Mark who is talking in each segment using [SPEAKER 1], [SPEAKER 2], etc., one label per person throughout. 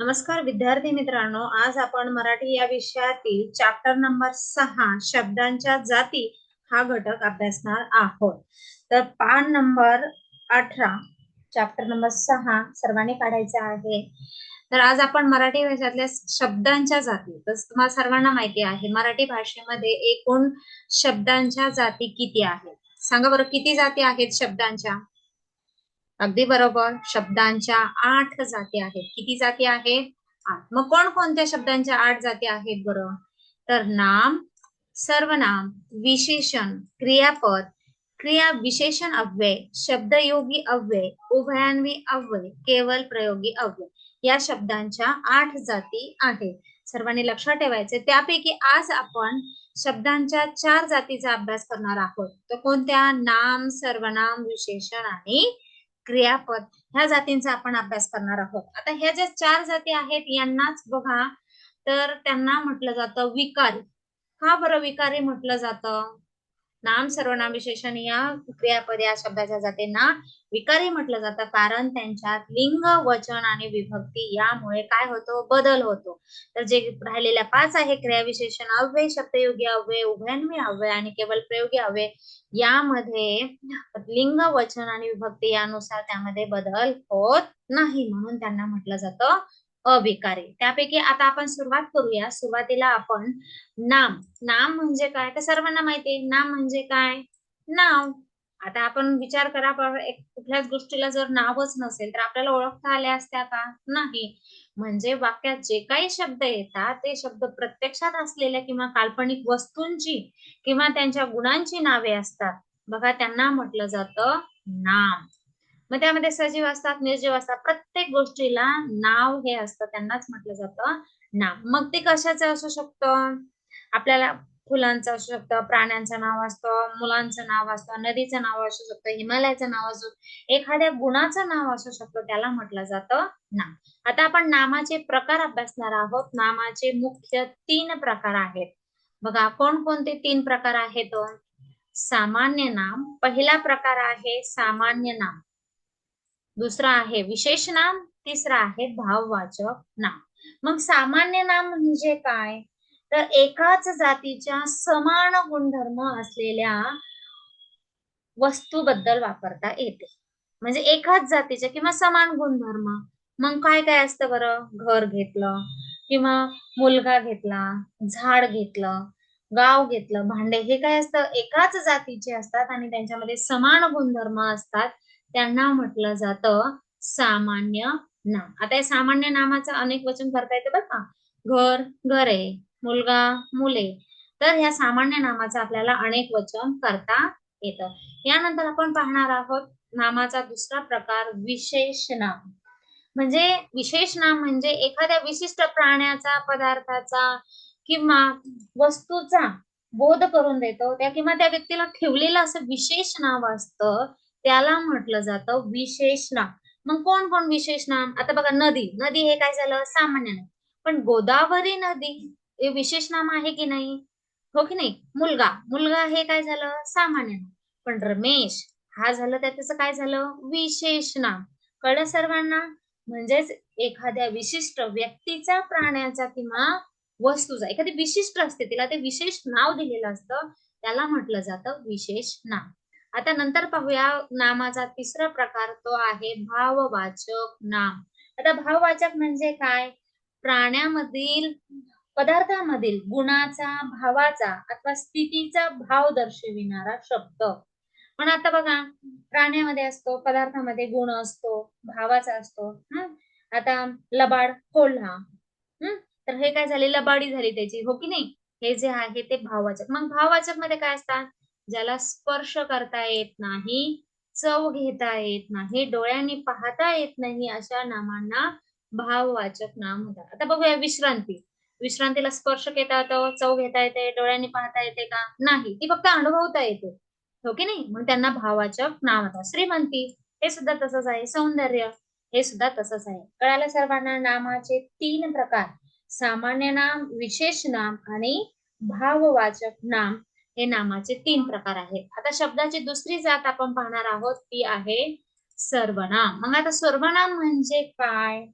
[SPEAKER 1] नमस्कार विद्यार्थी मित्रांनो आज आपण मराठी या विषयातील चॅप्टर नंबर सहा शब्दांच्या जाती हा घटक अभ्यासणार आहोत. तर पान नंबर अठरा चॅप्टर नंबर सहा सर्वांनी काढायचा आहे. तर आज आपण मराठी भाषेतल्या शब्दांच्या जाती तर तुम्हाला सर्वांना माहिती आहे मराठी भाषेमध्ये एकूण शब्दांच्या जाती किती आहेत? सांगा बरं किती जाती आहेत शब्दांच्या? अगदी बरोबर. शब्दांच्या आठ जाती आहेत. किती जाती आहेत? आठ. मग कोण कोणत्या शब्दांच्या आठ जाती आहेत बरं? तर नाम सर्वनाम विशेषण क्रियापद क्रिया विशेषण अव्यय शब्दयोगी अव्यय उभयान्वी अव्यय केवल प्रयोगी अव्यय या शब्दांच्या आठ जाती आहेत. सर्वांनी लक्षात ठेवायचे त्यापैकी आज आपण शब्दांच्या चार जातीचा अभ्यास करणार आहोत. तर कोणत्या? नाम सर्वनाम विशेषण आणि क्रियापद ह्या जातींचा आपण अभ्यास करणार आहोत. आता ह्या ज्या चार जाती आहेत यांनाच बघा तर त्यांना म्हटलं जातं विकारी. का बरं विकारी म्हटलं जातं? नाम सर्वनाम विशेषण या क्रियापद या शब्दाच्या जातींना विकारी म्हटलं जातं. कारण त्यांच्यात लिंग वचन आणि विभक्ती यामुळे काय होतो? बदल होतो. तर जे राहिलेल्या पाच आहे क्रिया विशेषण अव्यय शब्दयोगी अव्यय उभयान्वी अव्यय आणि केवळ प्रयोगी अव्यय यामध्ये लिंग वचन आणि विभक्ती यानुसार त्यामध्ये बदल होत नाही म्हणून त्यांना म्हटलं जातं. अविकारे. त्यापैकी आता आपण सुरुवात करूया. सुरुवातीला आपण नाम. नाम म्हणजे काय? तर सर्वांना माहिती आहे. नाम म्हणजे काय? नाव. आता आपण विचार करा कुठल्याच गोष्टीला जर नावच नसेल तर आपल्याला ओळखता आल्या असत्या का? नाही. म्हणजे वाक्यात जे काही शब्द येतात ते शब्द प्रत्यक्षात असलेल्या किंवा काल्पनिक वस्तूंची किंवा त्यांच्या गुणांची नावे असतात. बघा त्यांना म्हटलं जातं नाम. मग त्यामध्ये सजीव असतात निर्जीव असतात. प्रत्येक गोष्टीला नाव हे असतं. त्यांनाच म्हटलं जातं नाव. मग ते कशाचं असू शकतं? आपल्याला फुलांचं असू शकतं प्राण्यांचं नाव असतं मुलांचं नाव असतं नदीचं नाव असू शकतं हिमालयाचं नाव असू एखाद्या गुणाचं नाव असू शकतं त्याला म्हटलं जातं नाम आता आपण नामाचे प्रकार अभ्यासणार आहोत. नामाचे मुख्य तीन प्रकार आहेत. बघा कोणकोणते तीन प्रकार आहेत? सामान्य नाम. पहिला प्रकार आहे सामान्य नाम. दुसरा आहे विशेष नाम तिसरा आहे भाववाचक नाम. मग सामान्य नाम म्हणजे काय? तर एकाच जातीच्या समान गुणधर्म असलेल्या वस्तूबद्दल वापरता येते. म्हणजे एकाच जातीच्या किंवा समान गुणधर्म. मग काय काय असतं बरं? घर घेतलं किंवा मुलगा घेतला झाड घेतलं गाव घेतलं भांडे हे काय असतं? एकाच जातीचे असतात आणि त्यांच्यामध्ये समान गुणधर्म असतात. त्यांना म्हटलं जातं सामान्य नाम. आता या सामान्य नामाचं अनेक वचन करता येतं बरं का? घर घरे मुलगा मुले. तर ह्या सामान्य नामाचं आपल्याला अनेक वचन करता येतं. यानंतर आपण पाहणार आहोत नामाचा दुसरा प्रकार विशेष नाम. म्हणजे विशेष नाम म्हणजे एखाद्या विशिष्ट प्राण्याचा पदार्थाचा किंवा वस्तूचा बोध करून देतो. त्या किंवा त्या व्यक्तीला ठेवलेलं असं विशेष नाव असतं त्याला म्हटलं जातं विशेष नाम मग कोण कोण विशेष नाम आता बघा नदी. नदी हे काय झालं? सामान्य नाम पण गोदावरी नदी हे विशेष नाम आहे की नाही? हो की नाही? मुलगा. मुलगा हे काय झालं? सामान्य नाम पण रमेश हा झालं त्याचं काय झालं? विशेष नाम कळलं सर्वांना? म्हणजेच एखाद्या विशिष्ट व्यक्तीचा प्राण्याचा किंवा वस्तूचा एखादी विशिष्ट असते तिला ते विशेष नाव दिलेलं असतं त्याला म्हटलं जातं विशेष नाम आता नंतर पाहूया नामाचा तिसरा प्रकार तो आहे भाववाचक नाम. आता भाववाचक म्हणजे काय? प्राण्यामधील पदार्थामधील गुणाचा भावाचा अथवा स्थितीचा भाव दर्शविणारा शब्द. पण आता बघा प्राण्यामध्ये असतो पदार्थामध्ये गुण असतो भावाचा असतो. हम्म आता लबाड कोल्हा हम्म तर हे काय झाले? लबाडी झाली त्याची हो की नाही? हे जे आहे ते भाववाचक. मग भाववाचकमध्ये काय असतात? ज्याला स्पर्श करता येत नाही चव घेता येत नाही डोळ्यांनी पाहता येत नाही अशा नामांना भाववाचक नाम होतात. आता बघूया विश्रांती. विश्रांतीला स्पर्श घेता येतो चव घेता येते डोळ्यांनी पाहता येते का? नाही. ती फक्त अनुभवता येते. हो की नाही? मग त्यांना भाववाचक नाम होतात. श्रीमंती हे सुद्धा तसंच आहे. सौंदर्य हे सुद्धा तसंच आहे. कळालं सर्वांना? नामाचे तीन प्रकार. सामान्य नाम विशेष नाम आणि भाववाचक नाम. हे नामाचे तीन प्रकार आहेत. आता शब्दाची दुसरी जात आपण पाहणार आहोत ती आहे सर्वनाम. मग आता सर्वनाम म्हणजे काय?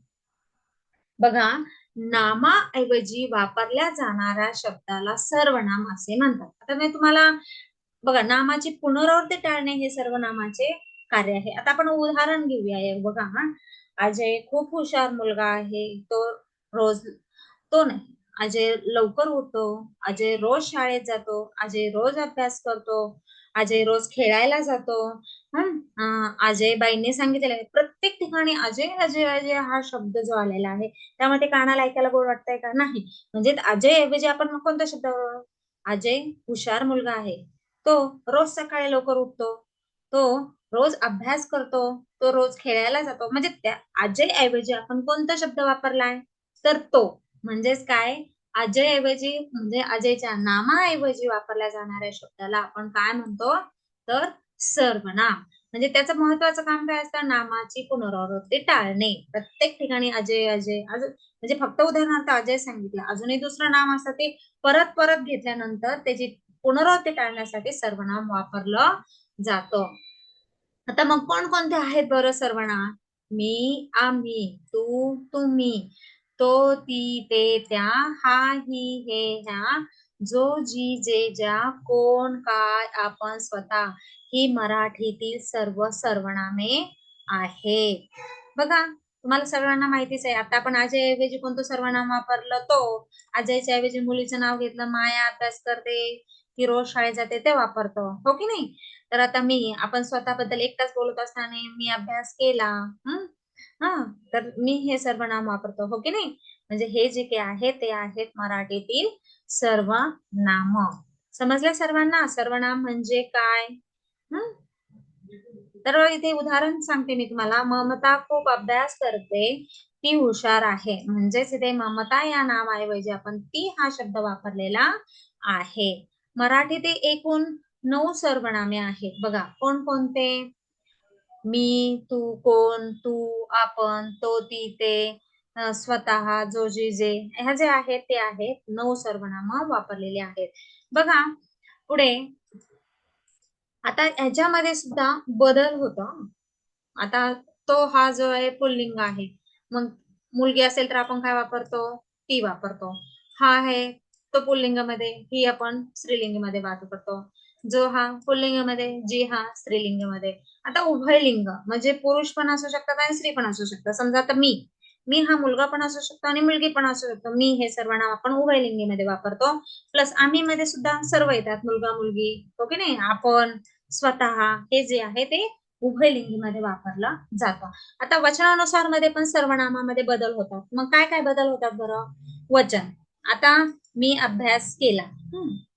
[SPEAKER 1] बघा नामाऐवजी वापरल्या जाणाऱ्या शब्दाला सर्वनाम असे म्हणतात. आता मी तुम्हाला बघा नामाची पुनरावृत्ती टाळणे हे सर्वनामाचे कार्य आहे. आता आपण उदाहरण घेऊया. बघा हा. अजय खूप हुशार मुलगा आहे. तो रोज तो नाही. अजय लवकर उठतो अजय रोज शाळेत जातो अजय रोज अभ्यास करतो अजय रोज खेळायला जातो. अजय बाईंनी सांगितलेलं आहे प्रत्येक ठिकाणी अजय अजय अजय हा शब्द जो आलेला आहे त्यामध्ये कानाला ऐकायला गोड वाटतंय का? नाही. म्हणजे अजय ऐवजी आपण कोणता शब्द? अजय हुशार मुलगा आहे. तो रोज सकाळी लवकर उठतो तो रोज अभ्यास करतो तो रोज खेळायला जातो. म्हणजे त्या अजय ऐवजी आपण कोणता शब्द वापरलाय? तर तो. म्हणजेच काय? अजय ऐवजी म्हणजे अजयच्या नामाऐवजी वापरल्या जाणाऱ्या शब्दाला आपण काय म्हणतो? तर सर्वनाम. म्हणजे त्याचं महत्वाचं काम काय असतं? नामाची पुनरावृत्ती टाळणे. प्रत्येक ठिकाणी अजय अजय. म्हणजे फक्त उदाहरणार्थ अजय सांगितलं. अजूनही दुसरं नाम असतं ते परत परत घेतल्यानंतर त्याची पुनरावृत्ती टाळण्यासाठी सर्वनाम वापरलं जातं. आता मग कोणकोणते आहेत बरं सर्वनाम? मी आम्ही तू तुम्ही. तो ती ते त्या हा ही हे ह्या. जो जी जे ज्या कोण काय आपण स्वतः ही मराठीतील सर्व सर्वनामे आहेत बघा तुम्हाला सर्वांना माहितीच आहे आता आपण अजय ऐवजी कोणतं सर्वनाम वापरलं? तो. अजयच्या ऐवजी मुलीचं नाव घेतलं माया अभ्यास करते ती रोज शाळेत जाते ते वापरतो. हो की नाही? तर आता मी आपण स्वतःबद्दल एकटाच बोलत असताना मी अभ्यास केला हम्म हा तर मी हे सर्वनाम वापरतो हो की नाही? म्हणजे हे जे काही आहे ते आहेत मराठीतील सर्व नाम. समजल्या सर्वांना? सर्वनाम म्हणजे काय? तर इथे उदाहरण सांगते मी तुम्हाला. ममता खूप अभ्यास करते. ती हुशार आहे. म्हणजेच इथे ममता या नावाऐवजी आपण ती हा शब्द वापरलेला आहे. मराठीत एकूण नऊ सर्वनामे आहेत. बघा कोण कोणते मी तू कोण तू आपण तो ती ते स्वतः जो जी जे. ह्या जे आहेत ते आहेत. नऊ सर्वनाम वापरलेले आहेत. बघा पुढे. आता ह्याच्यामध्ये सुद्धा बदल होतो आता तो हा जो आहे पुल्लिंग आहे. मग मुलगी असेल तर आपण काय वापरतो? ती वापरतो. हा आहे तो पुल्लिंगामध्ये ही आपण स्त्रीलिंगमध्ये वापरतो. जो हा पुल्लिंगमध्ये जी हा स्त्रीलिंगमध्ये. आता उभय लिंग म्हणजे पुरुष पण असू शकतात आणि स्त्री पण असू शकतात. समजा आता मी मी हा मुलगा पण असू शकतो आणि मुलगी पण असू शकतो. मी हे सर्व नाव आपण उभयलिंगीमध्ये वापरतो. प्लस आम्ही मध्ये सुद्धा सर्व येतात मुलगा मुलगी. हो ओके नाही? आपण स्वतः हे जे आहे ते उभयलिंगीमध्ये वापरलं जातं. आता वचनानुसारमध्ये पण सर्वनामामध्ये बदल होतात. मग काय काय बदल होतात बरं? वचन. आता मी अभ्यास केला.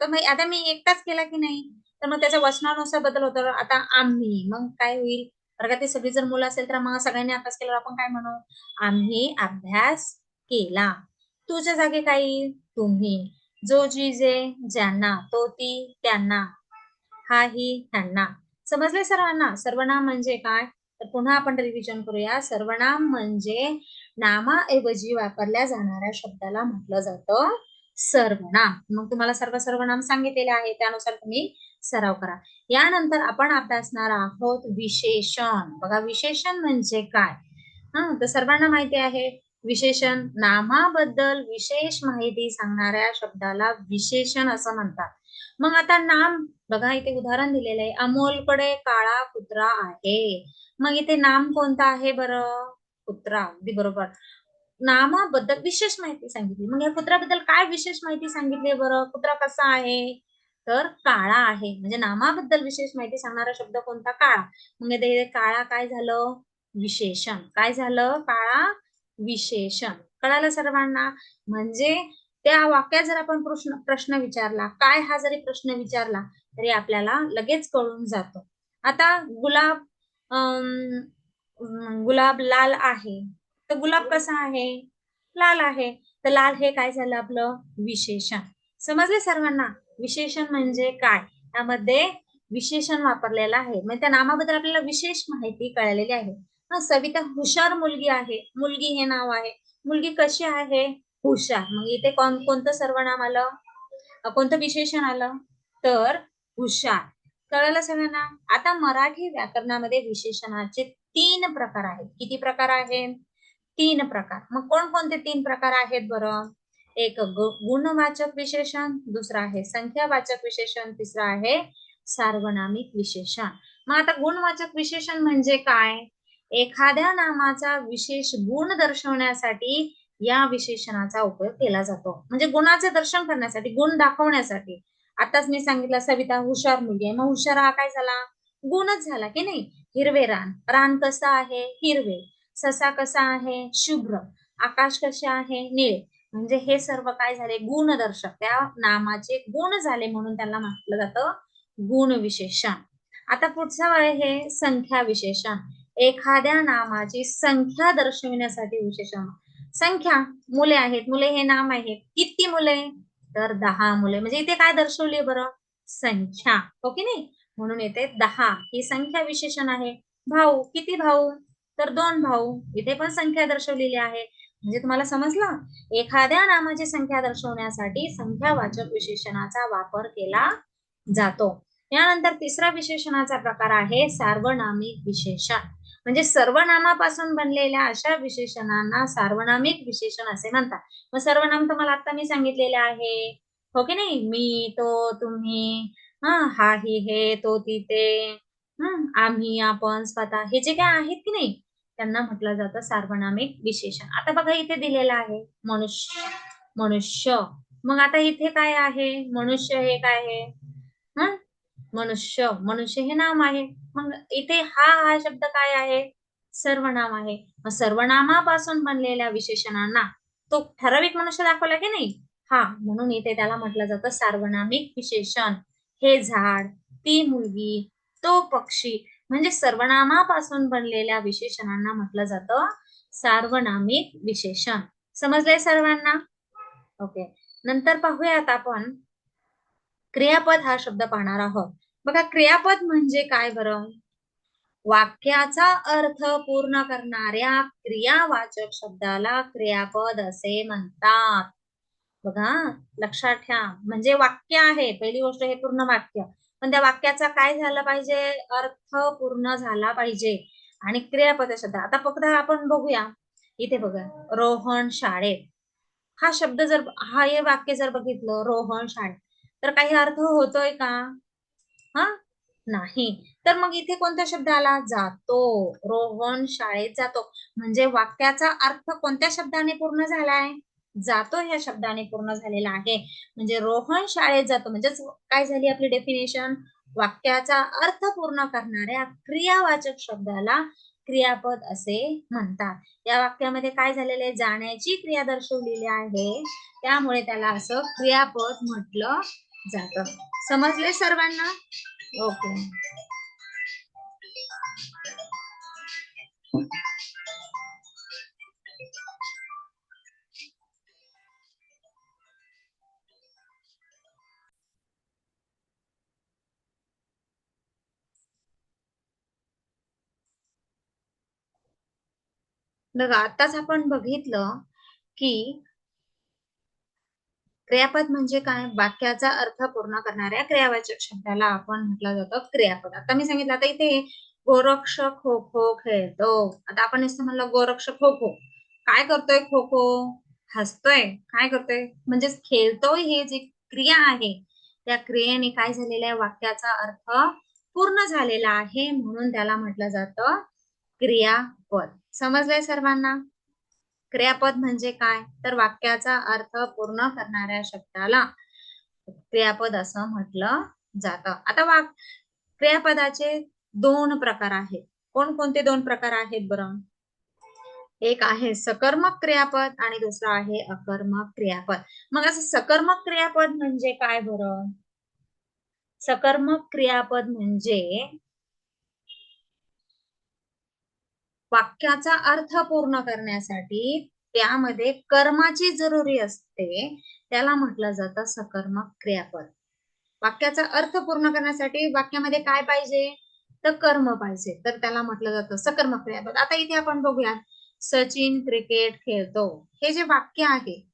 [SPEAKER 1] तर मग आता मी एकटाच केला की नाही? तर मग त्याच्या वचनानुसार बदल होतो. आता आम्ही मग काय होईल? वर्गातील सगळी जर मुलं असेल तर मग सगळ्यांनी अभ्यास केला आपण काय म्हणू? आम्ही अभ्यास केला. तुझ्या जागे काही तुम्ही. जो जी जे ज्यांना तो ती त्यांना. हा ही त्यांना. समजले सर्वांना? सर्वनाम म्हणजे काय? तर पुन्हा आपण रिव्हिजन करूया. सर्वनाम म्हणजे नामाऐवजी वापरल्या जाणाऱ्या शब्दाला म्हटलं जातं सर्वनाम. मग तुम्हाला सर्व सर्वनाम सांगितलेले आहे. त्यानुसार तुम्ही सराव करा. यानंतर आपण अभ्यासणार आहोत विशेषण. बघा विशेषण म्हणजे काय? हा तर सर्वांना माहिती आहे विशेषण नामाबद्दल विशेष माहिती सांगणाऱ्या शब्दाला विशेषण असं म्हणतात. मग आता नाम बघा इथे उदाहरण दिलेलं आहे. अमोलकडे काळा कुत्रा आहे. मग इथे नाम कोणतं आहे बरं? कुत्रा अगदी बरोबर. नामाबद्दल विशेष माहिती सांगितली. मग या कुत्र्याबद्दल काय विशेष माहिती सांगितली बरं? कुत्रा कसा आहे? तर काळा आहे. म्हणजे नामाबद्दल विशेष माहिती सांगणारा शब्द कोणता? काळा. म्हणजे काळा काय झालं? विशेषण. काय झालं? काळा विशेषण. कळालं सर्वांना? म्हणजे त्या वाक्यात जर आपण प्रश्न प्रश्न विचारला काय हा जरी प्रश्न विचारला तरी आपल्याला लगेच कळून जातो. आता गुलाब गुलाब लाल आहे. तर गुलाब कसा आहे? लाल आहे. तर लाल हे काय झालं आपलं? विशेषण. समजले सर्वांना? विशेषण म्हणजे काय? त्यामध्ये विशेषण वापरलेलं आहे. म्हणजे त्या नामाबद्दल आपल्याला विशेष माहिती कळलेली आहे. सविता हुशार मुलगी आहे. मुलगी हे नाव आहे. मुलगी कशी आहे? हुशार. मग इथे कोण कोणतं सर्वनाम आलं? कोणतं विशेषण आलं? तर हुशार. कळलं सगळ्यांना? आता मराठी व्याकरणामध्ये विशेषणाचे तीन प्रकार आहेत. किती प्रकार आहेत? तीन प्रकार. मग कोणकोणते तीन प्रकार आहेत बरं? एक गुणवाचक विशेषण दुसरा आहे संख्यावाचक विशेषण तिसरा आहे सार्वनामिक विशेषण. मग आता गुणवाचक विशेषण म्हणजे काय? एखाद्या नामाचा विशेष गुण दर्शवण्यासाठी या विशेषणाचा उपयोग केला जातो. म्हणजे गुणाचे दर्शन करण्यासाठी गुण दाखवण्यासाठी. आताच मी सांगितलं सविता हुशार मुलगी आहे. मग हुशार हा काय झाला? गुणच झाला की नाही? हिरवे रान. रान कसं आहे? हिरवे. ससा कसा आहे? शुभ्र. आकाश कसे आहे? निळे. म्हणजे हे सर्व काय झाले? गुणदर्शक. त्या नामाचे गुण झाले म्हणून त्यांना म्हटलं जातं गुण विशेषण आता पुढचा आहे हे संख्या विशेषण एखाद्या नामाची संख्या दर्शविण्यासाठी विशेषण. संख्या मुले आहेत. मुले हे नाम आहेत किती मुले? तर दहा मुले. म्हणजे इथे काय दर्शवली बरं? संख्या. हो की नाही? म्हणून येते दहा ही संख्या विशेषण आहे. भाऊ किती भाऊ? तर दोन भाऊ. इथे पण संख्या दर्शवलेली आहे. म्हणजे तुम्हाला समजलं? एखाद्या नामाची संख्या दर्शवण्यासाठी संख्यावाचक विशेषणाचा वापर केला जातो. यानंतर तिसरा विशेषणाचा प्रकार आहे सार्वनामिक विशेषण. म्हणजे सर्वनामापासून बनलेल्या अशा विशेषणांना सार्वनामिक विशेषण असे म्हणतात. मग सर्वनाम तुम्हाला आता मी सांगितलेले आहे. हो की नाही? मी तो तुम्ही हा हा ही हे तो ती ते आम्ही आपण स्वतः हे जे काय आहेत की नाही? त्यांना म्हटलं जातं सार्वनामिक विशेषण. आता बघा इथे दिलेलं आहे मनुष्य मनुष्य. मग आता इथे काय आहे? मनुष्य हे काय आहे? हा? मनुष्य. मनुष्य हे नाम आहे. मग इथे हा हा शब्द काय आहे? सर्वनाम आहे. मग सर्वनामापासून बनलेल्या विशेषणांना तो ठराविक मनुष्य दाखवला की नाही? हा म्हणून इथे त्याला म्हटलं जातं सार्वनामिक विशेषण. हे झाड ती मुलगी तो पक्षी म्हणजे सर्वनामापासून बनलेल्या विशेषणांना म्हटलं जातं सार्वनामिक विशेषण. समजलंय सर्वांना? ओके नंतर पाहूयात आपण क्रियापद हा शब्द पाहणार आहोत. बघा क्रियापद म्हणजे काय बरं? वाक्याचा अर्थ पूर्ण करणाऱ्या क्रियावाचक शब्दाला क्रियापद असे म्हणतात. बघा लक्षात ठेवा. म्हणजे वाक्य आहे. पहिली गोष्ट हे पूर्ण वाक्य. पण त्या वाक्याचा काय झालं पाहिजे? अर्थ पूर्ण झाला पाहिजे. आणि क्रियापद शब्द. आता फक्त आपण बघूया. इथे बघा. रोहन शाळेत हा शब्द जर हा हे वाक्य जर बघितलं रोहन शाळेत तर काही अर्थ होतोय का? हा? नाही. तर मग इथे कोणता शब्द आला? जातो. रोहन शाळेत जातो. म्हणजे वाक्याचा अर्थ कोणत्या शब्दाने पूर्ण झालाय? जातो ह्या शब्दाने पूर्ण झालेला आहे. म्हणजे रोहन शाळेत जातो. म्हणजेच काय झाली आपली डेफिनेशन वाक्याचा अर्थ पूर्ण करणाऱ्या क्रियावाचक शब्दाला क्रियापद असे म्हणतात. या वाक्यामध्ये काय झालेले आहे? जाण्याची क्रिया दर्शवलेली आहे. त्यामुळे त्याला असं क्रियापद म्हटलं जातं. समजले सर्वांना? ओके बघा आताच आपण बघितलं की क्रियापद म्हणजे काय? वाक्याचा अर्थ पूर्ण करणाऱ्या क्रियावाचक शब्दाला आपण म्हटलं जातं क्रियापद. आता मी सांगितलं आता इथे गोरक्ष खो खो खेळतो. आता आपण नुसतं म्हणलं गोरक्ष खो खो. काय करतोय खो खो? हसतोय. काय करतोय? म्हणजेच खेळतोय हे जी क्रिया आहे त्या क्रियेने काय झालेलं आहे? वाक्याचा अर्थ पूर्ण झालेला आहे म्हणून त्याला म्हटलं जातं क्रियापद. समजलंय सर्वांना? क्रियापद म्हणजे काय? तर वाक्याचा अर्थ पूर्ण करणाऱ्या शब्दाला क्रियापद असं म्हटलं जातं. आता वाक क्रियापदाचे दोन प्रकार आहेत. कोणकोणते दोन प्रकार आहेत बरं? एक आहे सकर्मक क्रियापद आणि दुसरा आहे अकर्मक क्रियापद. मग असं सकर्मक क्रियापद म्हणजे काय बरं? सकर्मक क्रियापद म्हणजे वाक्याचा अर्थ पूर्ण करण्यासाठी त्यामध्ये कर्माची जरुरी असते. त्याला म्हटलं जातं सकर्मक क्रियापद. वाक्याचा अर्थ पूर्ण करण्यासाठी वाक्यामध्ये काय पाहिजे? तर कर्म पाहिजे. तर त्याला म्हटलं जातं सकर्मक क्रियापद. आता इथे आपण बघूया सचिन क्रिकेट खेळतो. हे जे वाक्य आहे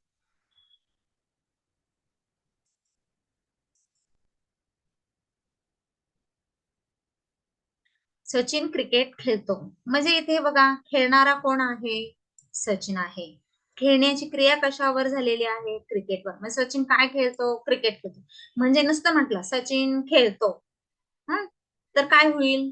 [SPEAKER 1] सचिन क्रिकेट खेळतो. म्हणजे इथे बघा खेळणारा कोण आहे? सचिन आहे. खेळण्याची क्रिया कशावर झालेली आहे? क्रिकेटवर म्हणजे सचिन काय खेळतो? क्रिकेट खेळतो. म्हणजे नुसतं म्हटलं सचिन खेळतो. हा? तर काय होईल?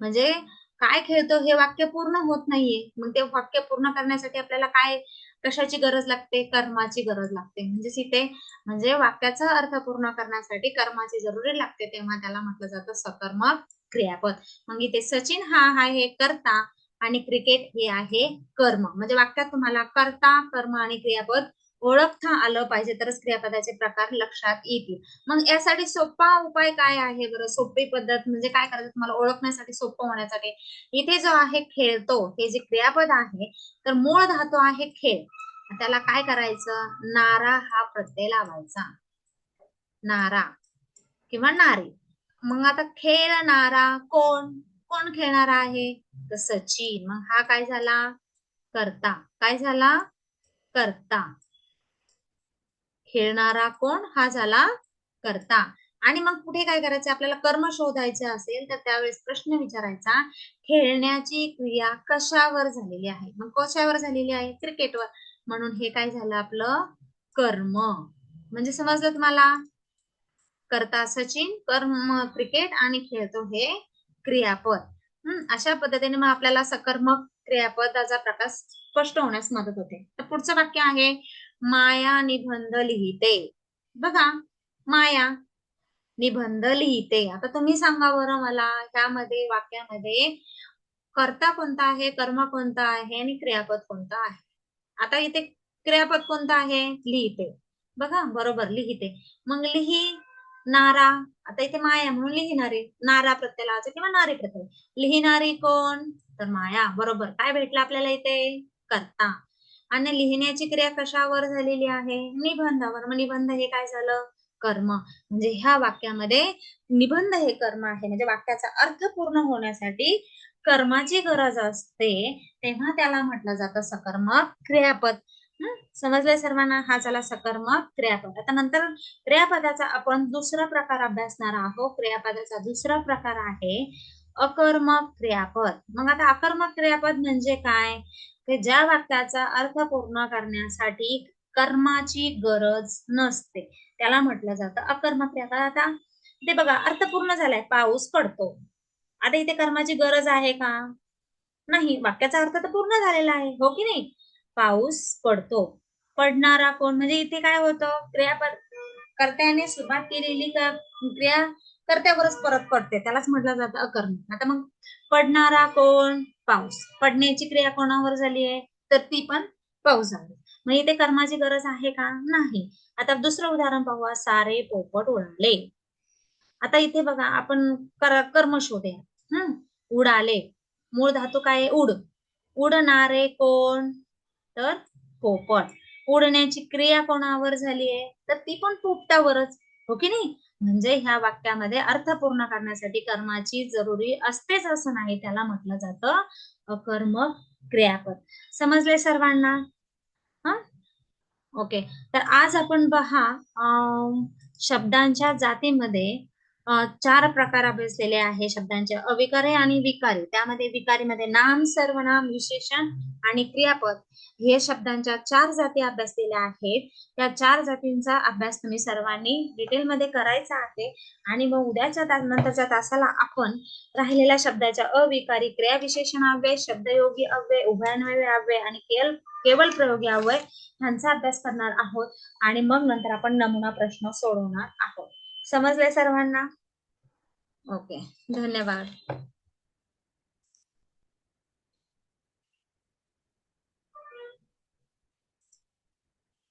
[SPEAKER 1] म्हणजे काय खेळतो हे वाक्य पूर्ण होत नाहीये. मग ते वाक्य पूर्ण करण्यासाठी आपल्याला काय कशाची गरज लागते? कर्माची गरज लागते. म्हणजेच इथे म्हणजे वाक्याचा अर्थ पूर्ण करण्यासाठी कर्माची जरुरी लागते. तेव्हा त्याला म्हटलं जातं सकर्मक क्रियापद मग इथे सचिन हा आहे कर्ता आणि क्रिकेट हे आहे कर्म. म्हणजे वाक्यात तुम्हाला कर्ता कर्म आणि क्रियापद ओळखता आलं पाहिजे. तरच क्रियापदाचे प्रकार लक्षात येतील. मग यासाठी सोपा उपाय काय आहे बरं? सोपी पद्धत म्हणजे काय करायचं? तुम्हाला ओळखण्यासाठी सोपं होण्यासाठी इथे जो आहे खेळतो हे जे क्रियापद आहे तर मूळ धातू आहे खेळ. त्याला काय करायचं? नारा हा प्रत्यय लावायचा. नारा किंवा नारी. मग आता खेळणारा कोण कोण खेळणार आहे? तर सचिन. मग हा काय झाला? करता. काय झाला? करता. खेळणारा कोण? हा झाला करता. आणि मग पुढे काय करायचं? आपल्याला कर्म शोधायचं असेल तर त्यावेळेस प्रश्न विचारायचा खेळण्याची क्रिया कशावर झालेली आहे? मग कशावर झालेली आहे? क्रिकेटवर. म्हणून हे काय झालं आपलं? कर्म. म्हणजे समजलं तुम्हाला? करता सचिन कर्म क्रिकेट आणि खेळतो हे क्रियापद. हम्म अशा पद्धतीने मग आपल्याला सकर्मक क्रियापदाचा प्रकार स्पष्ट होण्यास मदत होते. तर पुढचं वाक्य आहे माया निबंध लिहिते. बघा माया निबंध लिहिते. आता तुम्ही सांगा बरं मला ह्यामध्ये वाक्यामध्ये कर्ता कोणता आहे कर्म कोणता आहे आणि क्रियापद कोणता आहे? आता इथे क्रियापद कोणता आहे? लिहिते. बघा बरोबर लिहिते. मग लिही नारा. आता इथे माया म्हणून लिहिणारे. नारा प्रत्यय किंवा नारी प्रत्यय लिहिणारी कोण? तर माया. बरोबर. काय भेटलं आपल्याला इथे? करता. आणि लिहिण्याची क्रिया कशावर झालेली आहे? निबंधावर. मग निबंध हे काय झालं? कर्म. म्हणजे ह्या वाक्यामध्ये निबंध हे कर्म आहे. म्हणजे वाक्याचा अर्थ पूर्ण होण्यासाठी कर्माची गरज असते तेव्हा त्याला म्हटलं जातं सकर्मक क्रियापद. समजलंय सर्वांना? हा झाला सकर्मक क्रियापद. आता नंतर क्रियापदाचा आपण दुसरा प्रकार अभ्यासणार आहोत. क्रियापदाचा दुसरा प्रकार आहे अकर्मक क्रियापद. मग आता अकर्मक क्रियापद म्हणजे काय? ज्या वाक्याचा अर्थ पूर्ण करण्यासाठी कर्माची गरज नसते. त्याला म्हटलं जातं अकर्मक क्रियापद. आता ते बघा अर्थ पूर्ण झालाय पाऊस पडतो. आता इथे कर्माची गरज आहे का? नाही वाक्याचा अर्थ तर पूर्ण झालेला आहे. हो की नाही? पाऊस पडतो. पडणारा कोण? म्हणजे इथे काय होतं? क्रियापद कर्त्याने सुरुवात केलेली क्रिया कर्त्यावरच परत पडते. त्यालाच म्हटलं जातं अकर्म. आता मग पडणारा कोण? पाऊस. पडण्याची क्रिया कोणावर झाली आहे? तर ती पण पाऊस मग इथे कर्माची गरज आहे का? नाही. आता दुसरं उदाहरण पाहूया सारे पोपट उडाले. आता इथे बघा आपण कर्म शोधूया. हम्म उडाले. मूळ धातू काय उड. उडणारे कोण? तर पोपट उडण्याची क्रिया कोणावर झाली आहे? तर ती पण पोपटावरच. हो की नाही? म्हणजे ह्या वाक्यामध्ये अर्थ पूर्ण करण्यासाठी कर्माची जरुरी असतेच असं नाही. त्याला म्हटलं जातं अकर्म क्रियापद. समजले सर्वांना? हा? ओके. तर आज आपण पहा शब्दांच्या जातीमध्ये चार प्रकार अभ्यासलेले आहे शब्दांचे. अविकारी आणि विकारी. त्यामध्ये विकारीमध्ये नाम सर्वनाम विशेषण आणि क्रियापद हे शब्दांच्या चार जाती अभ्यासलेल्या आहेत. त्या चार जातींचा अभ्यास तुम्ही सर्वांनी डिटेलमध्ये करायचा आहे. आणि मग उद्याच्या नंतरच्या तासाला आपण राहिलेल्या शब्दाच्या अविकारी क्रिया विशेषण अव्यय शब्दयोगी अव्यय उभयान्वय अव्यय आणि केल केवळ प्रयोगी अव्यय ह्यांचा अभ्यास करणार आहोत. आणि मग नंतर आपण नमुना प्रश्न सोडवणार आहोत. समजले सर्वांना? ओके धन्यवाद.